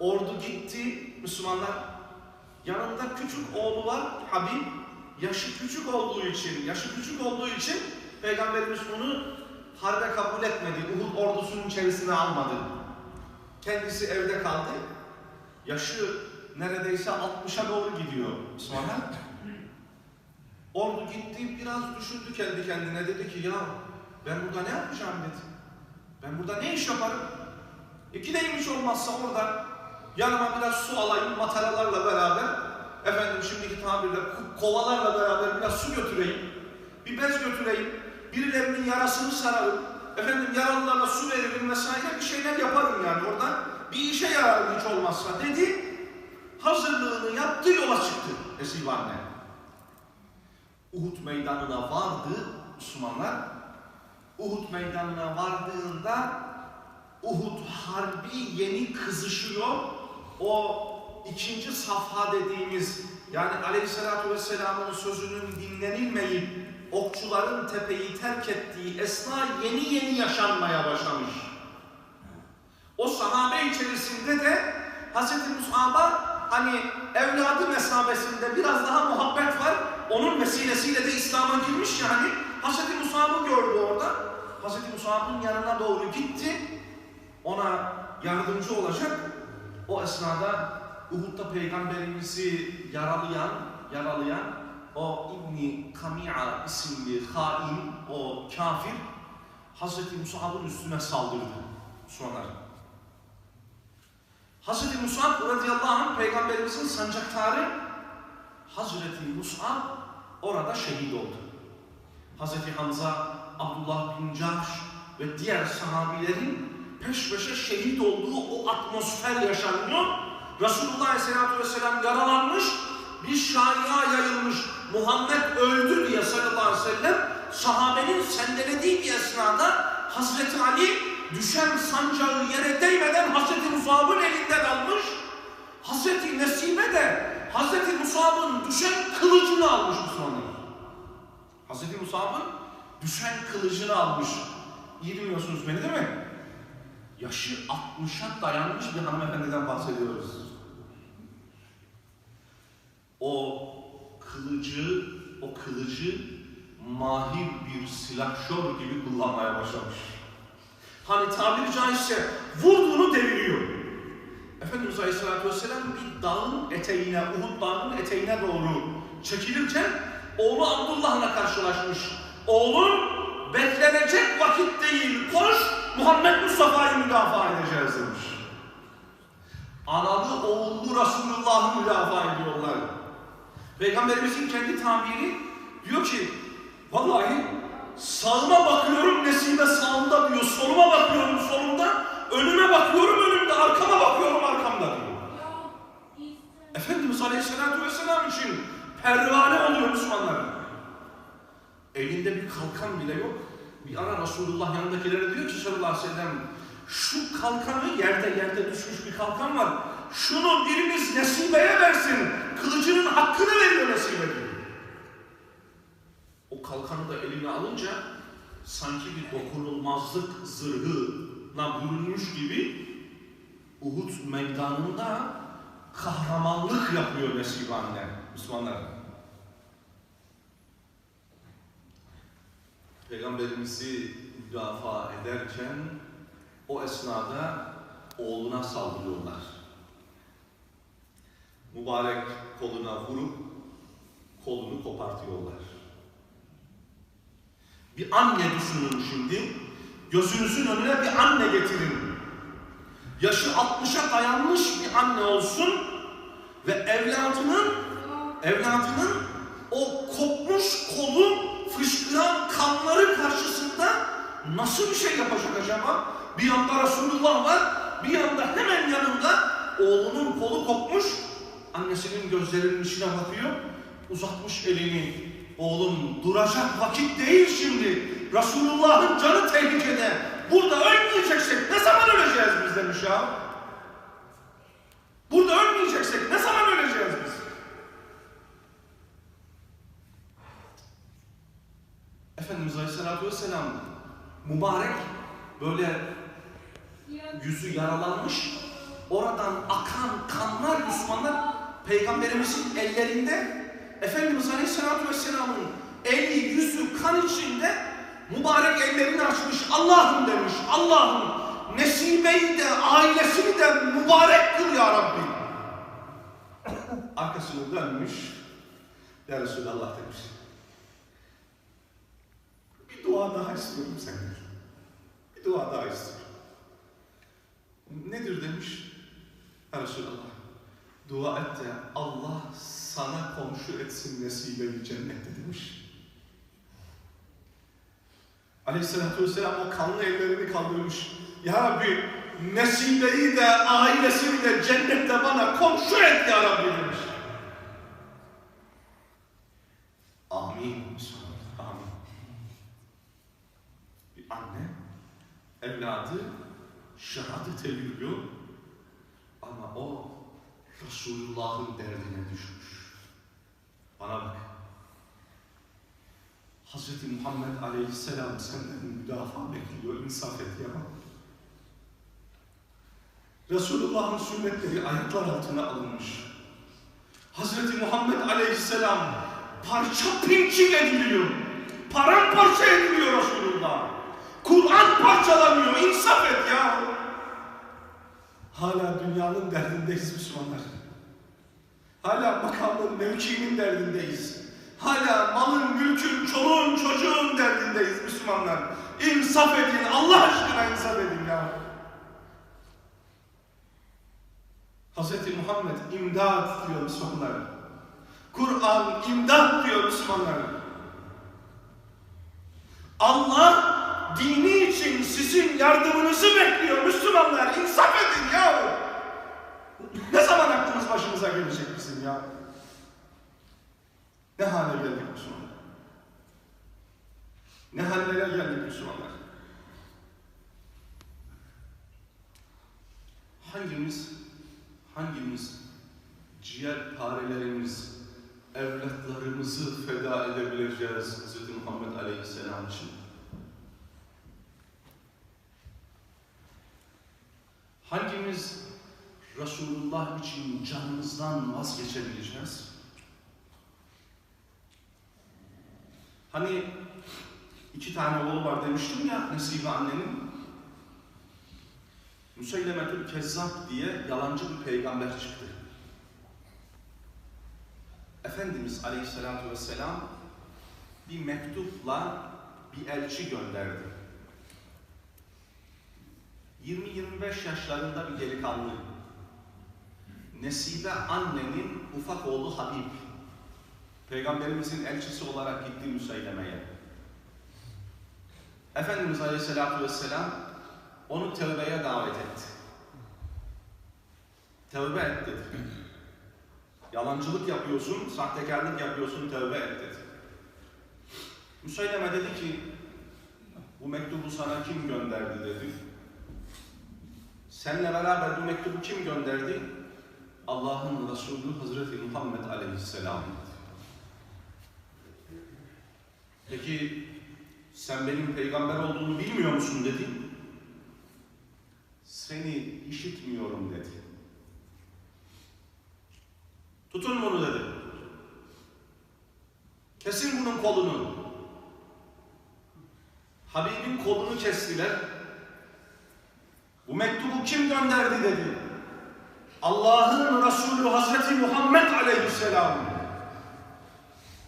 Ordu gitti Müslümanlar. Yanında küçük oğlu var Habib. Yaşı küçük olduğu için, yaşı küçük olduğu için Peygamberimiz bunu harbe kabul etmedi. Uhud ordusunun içerisine almadı. Kendisi evde kaldı. Yaşı neredeyse 60'a doğru gidiyor Müslümanlar. Ordu gitti biraz düşündü kendi kendine dedi ki ya ben burada ne yapacağım dedi. Ben burada ne iş yaparım? İki neymiş olmazsa orada yanıma biraz su alayım mataralarla beraber efendim şimdiki tabirle ko- kovalarla beraber biraz su götüreyim. Bir bez götüreyim. Birilerinin yarasını sararım. Efendim yaralılara su veririm vesaire bir şeyler yaparım yani orada. Bir işe yararım hiç olmazsa dedi. Hazırlığını yaptı yola çıktı Esif anne. Uhud meydanına vardı Müslümanlar. Uhud meydanına vardığında Uhud harbi yeni kızışıyor. O ikinci safha dediğimiz yani aleyhissalatü vesselamın sözünün dinlenilmeyip okçuların tepeyi terk ettiği esna yeni yeni yaşanmaya başlamış. O sahabe içerisinde de Hz. Mus'ab'a hani evladı mesabesinde biraz daha muhabbet var. Onun vesilesiyle de İslam'a girmiş yani. Hz. Mus'ab'ı gördü orada. Hz. Mus'ab'ın yanına doğru gitti. Ona yardımcı olacak. O esnada Uhud'da peygamberimizi yaralayan, yaralayan o İbni Kami'a isimli hain, o kafir Hz. Mus'ab'ın üstüne saldırdı. Sonra Hazreti Musab radıyallahu anh peygamberimizin sancaktarı Hazreti Musab orada şehit oldu. Hazreti Hamza, Abdullah bin Cahş ve diğer sahabilerin peş peşe şehit olduğu o atmosfer yaşanıyor. Resulullah Aleyhisselatü Vesselam yaralanmış, bir şaya yayılmış. Muhammed öldü diye sallallahu aleyhi ve sellem sahabenin sendelediği bir esnada Hazreti Ali düşen sancağı yere değmeden Hazreti Musab'ın elinden almış. Hazreti Nesime de Hazreti Musab'ın düşen kılıcını almış Müslümanlar. Hazreti Musab'ın düşen kılıcını almış. İyi dinliyorsunuz beni değil mi? Yaşı 60'a dayanmış bir hanımefendiden bahsediyoruz. O kılıcı, o kılıcı mahir bir silahşör gibi kullanmaya başlamış. Hani tabiri caizse vurduğunu deviriyor. Efendimiz Aleyhisselatü Vesselam bir dağın eteğine, Uhud dağının eteğine doğru çekilirken oğlu Abdullah'la karşılaşmış. Oğlum beklenecek vakit değil, koş Muhammed Mustafa'yı müdafaa edeceğiz demiş. Analı oğullu Resulullah'ı müdafaa ediyorlar. Peygamberimizin kendi tabiri diyor ki vallahi sağıma bakıyorum nesibe sağımda diyor, soluma bakıyorum solumda, önüme bakıyorum önümde, arkama bakıyorum arkamda diyor. Efendimiz Aleyhisselatü Vesselam için pervane oluyor Müslümanlar. Elinde bir kalkan bile yok. Ara Resulullah yanındakilere diyor ki sallallahu aleyhi ve sellem şu kalkanı yerde yerde düşmüş bir kalkan var. Şunu birimiz Nesibe'ye versin. Kılıcının hakkını veriyor Nesibe. O kalkanı da eline alınca sanki bir dokunulmazlık zırhına bürünmüş gibi Uhud meydanında kahramanlık yapıyor Nesibe anne Müslümanlar. Peygamberimizi müdafaa ederken o esnada oğluna saldırıyorlar. Mübarek koluna vurup kolunu kopartıyorlar. Bir anne düşünün şimdi. Gözünüzün önüne bir anne getirin. Yaşı 60'a dayanmış bir anne olsun ve evladının evladının o kopmuş kolu fışkıran kanları karşısında nasıl bir şey yapacak acaba? Bir yanda Resulullah var, bir yanda hemen yanında oğlunun kolu kopmuş, annesinin gözlerinin içine bakıyor, uzatmış elini. Oğlum duracak vakit değil şimdi. Resulullah'ın canı tehlikede. Burada ölmeyeceksek ne zaman öleceğiz biz demiş ya. Burada ölmeyeceksek ne zaman öleceğiz biz? Efendimiz Aleyhisselatü Vesselam mübarek böyle yüzü yaralanmış oradan akan kanlar Müslümanlar Peygamberimizin ellerinde Efendimiz Aleyhisselatü Vesselam'ın eli yüzü kan içinde mübarek ellerini açmış Allah'ım demiş Allah'ım Nesibe'yi de ailesini de mübarek kıl ya Rabbi. Arkasını dönmüş ya Resulallah demiş. Dua daha istiyorum senden. Bir dua daha istiyorum. Nedir demiş? Ya Resulallah. Dua et de Allah sana komşu etsin nesibeyi cennette demiş. Aleyhisselatü Vesselam o kanlı ellerini kaldırmış. Ya Rabbi nesibeyi de ailesini de cennette bana komşu et ya Rabbi demiş. Amin. Amin. Bir anne evladı şehadet ediyor ama o Resulullah'ın derdine düşmüş. Bana bak. Hz. Muhammed Aleyhisselam senden müdafaa bekliyor, insaf et ya. Resulullah'ın sünnetleri ayaklar altına alınmış. Hz. Muhammed Aleyhisselam parça pinçik ediliyor. Paramparça ediliyor. Kur'an parçalanıyor, insaf et ya. Hala dünyanın derdindeyiz Müslümanlar. Hala makamın, mevkinin derdindeyiz. Hala malın, mülkün, çoluğun, çocuğun derdindeyiz Müslümanlar. İnsaf edin, Allah aşkına insaf edin ya. Hz. Muhammed imdat diyor Müslümanlar. Kur'an imdat diyor Müslümanlar. Allah dini için sizin yardımınızı bekliyor Müslümanlar. İnsaf edin ya. Ne zaman aklımız başımıza gelecek bizim ya? Ne hale geldik Müslümanlar? Ne hallere geldik Müslümanlar? Hangimiz, hangimiz ciğer parelerimiz, evlatlarımızı feda edebileceğiz Hz. Muhammed Aleyhisselam için? Hangimiz Resulullah için canımızdan vazgeçebileceğiz? Hani iki tane oğlu var demiştim ya Nesibe annenin. Müseylemetül Kezzab diye yalancı bir peygamber çıktı. Efendimiz Aleyhisselatü Vesselam bir mektupla bir elçi gönderdi. 20-25 yaşlarında bir delikanlı. Nesibe annenin ufak oğlu Habib. Peygamberimizin elçisi olarak gitti Müseyleme'ye. Efendimiz Aleyhisselatü Vesselam onu tövbeye davet etti. Tövbe et dedi. Yalancılık yapıyorsun, sahtekarlık yapıyorsun, tövbe et dedi. Müseyleme dedi ki, bu mektubu sana kim gönderdi dedi. Seninle beraber bu mektubu kim gönderdi? Allah'ın Resulü Hazreti Muhammed Aleyhisselam. Peki sen benim peygamber olduğunu bilmiyor musun dedi. Seni işitmiyorum dedi. Tutun bunu dedi. Kesin bunun kolunu. Habibin kolunu kestiler. Bu mektubu kim gönderdi dedi. Allah'ın Resulü Hazreti Muhammed Aleyhisselam.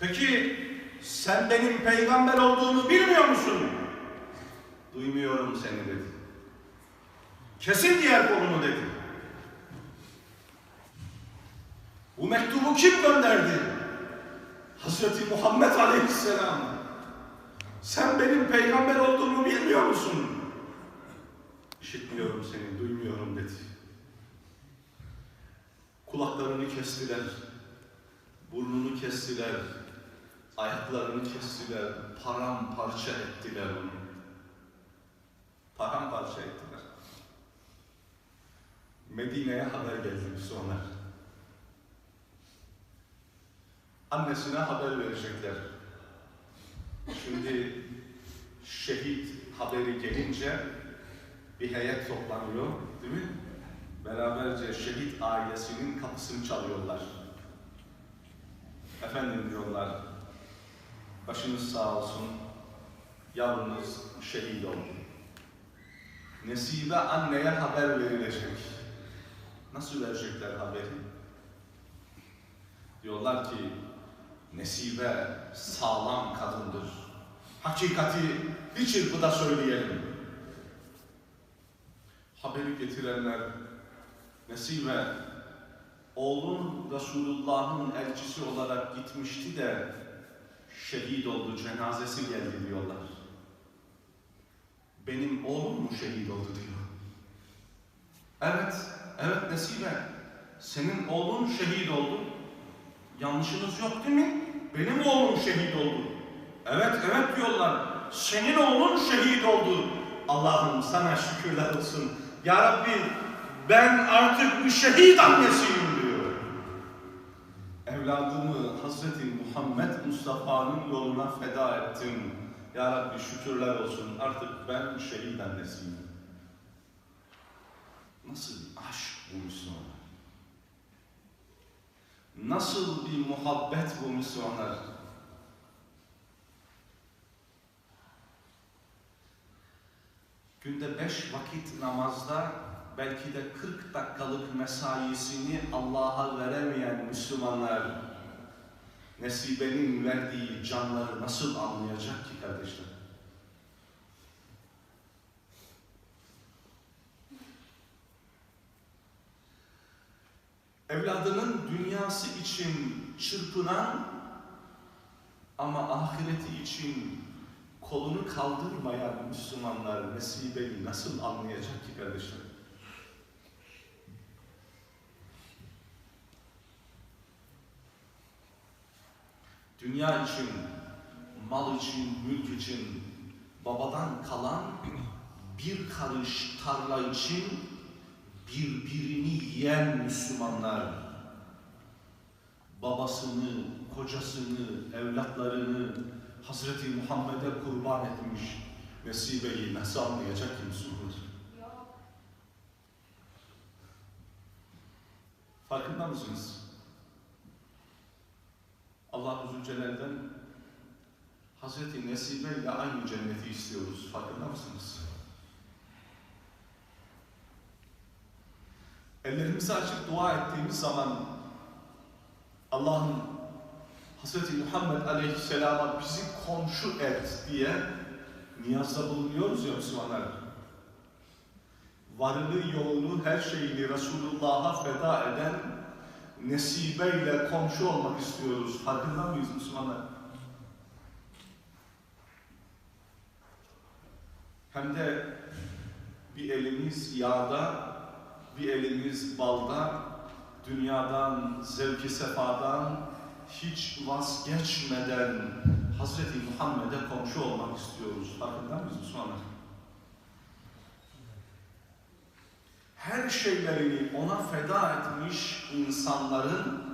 Peki sen benim peygamber olduğumu bilmiyor musun? Duymuyorum seni dedi. Kesin diğer kolunu dedi. Bu mektubu kim gönderdi? Hazreti Muhammed Aleyhisselam. Sen benim peygamber olduğumu bilmiyor musun? İşitmiyorum seni, duymuyorum dedi. Kulaklarını kestiler, burnunu kestiler, ayaklarını kestiler, paramparça ettiler onu. Paramparça ettiler. Medine'ye haber geldi Müslümanlar. Annesine haber verecekler. Şimdi şehit haberi gelince bir heyet toplanıyor, değil mi? Beraberce şehit ailesinin kapısını çalıyorlar. Efendim diyorlar, başınız sağ olsun, yavrunuz şehit oldu. Nesibe anneye haber verilecek. Nasıl verecekler haberi? Diyorlar ki, Nesibe sağlam kadındır. Hakikati bir çırpıda söyleyelim. Haberi getirenler, Nesibe, oğlun Resulullah'ın elçisi olarak gitmişti de şehit oldu, cenazesi geldi diyorlar. Benim oğlum mu şehit oldu diyor. Evet, evet Nesibe, senin oğlun şehit oldu. Yanlışınız yok değil mi? Benim oğlum şehit oldu. Evet, evet diyorlar. Senin oğlun şehit oldu. Allah'ım sana şükürler olsun. Ya Rabbi ben artık bir şehit annesiyim diyor. Evladımı Hazreti Muhammed Mustafa'nın yoluna feda ettim. Ya Rabbi şükürler olsun artık ben şehit annesiyim. Nasıl bir aşk bu Müslümanlar? Nasıl bir muhabbet bu Müslümanlar? Günde beş vakit namazda belki de 40 dakikalık mesaisini Allah'a veremeyen Müslümanlar Nesibe'nin verdiği canları nasıl anlayacak ki kardeşler? Evladının dünyası için çırpınan ama ahireti için kolunu kaldırmayan Müslümanlar Nesibe'yi nasıl anlayacak ki kardeşler? Dünya için, mal için, mülk için babadan kalan bir karış tarla için birbirini yiyen Müslümanlar babasını, kocasını, evlatlarını Hazreti Muhammed'e kurban etmiş Nesibe'yi nasıl anlayacak ki Müslümanlar? Farkında mısınız? Allah Zülcelal'den Hazreti Nesibe ile aynı cenneti istiyoruz. Farkında mısınız? Ellerimizi açıp dua ettiğimiz zaman Allah'ın Hazreti Muhammed Aleyhisselam'a bizi komşu et diye niyazda bulunuyoruz ya Müslümanlar. Varını, yoğunu, her şeyini Resulullah'a feda eden Nesibe ile komşu olmak istiyoruz. Farkında mıyız Müslümanlar? Hem de bir elimiz yağda, bir elimiz balda, dünyadan, zevki sefadan hiç vazgeçmeden Hazreti Muhammed'e komşu olmak istiyoruz. Farkında mıyız Müslümanlar? Her şeylerini ona feda etmiş insanların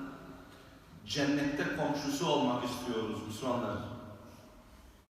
cennette komşusu olmak istiyoruz Müslümanlar.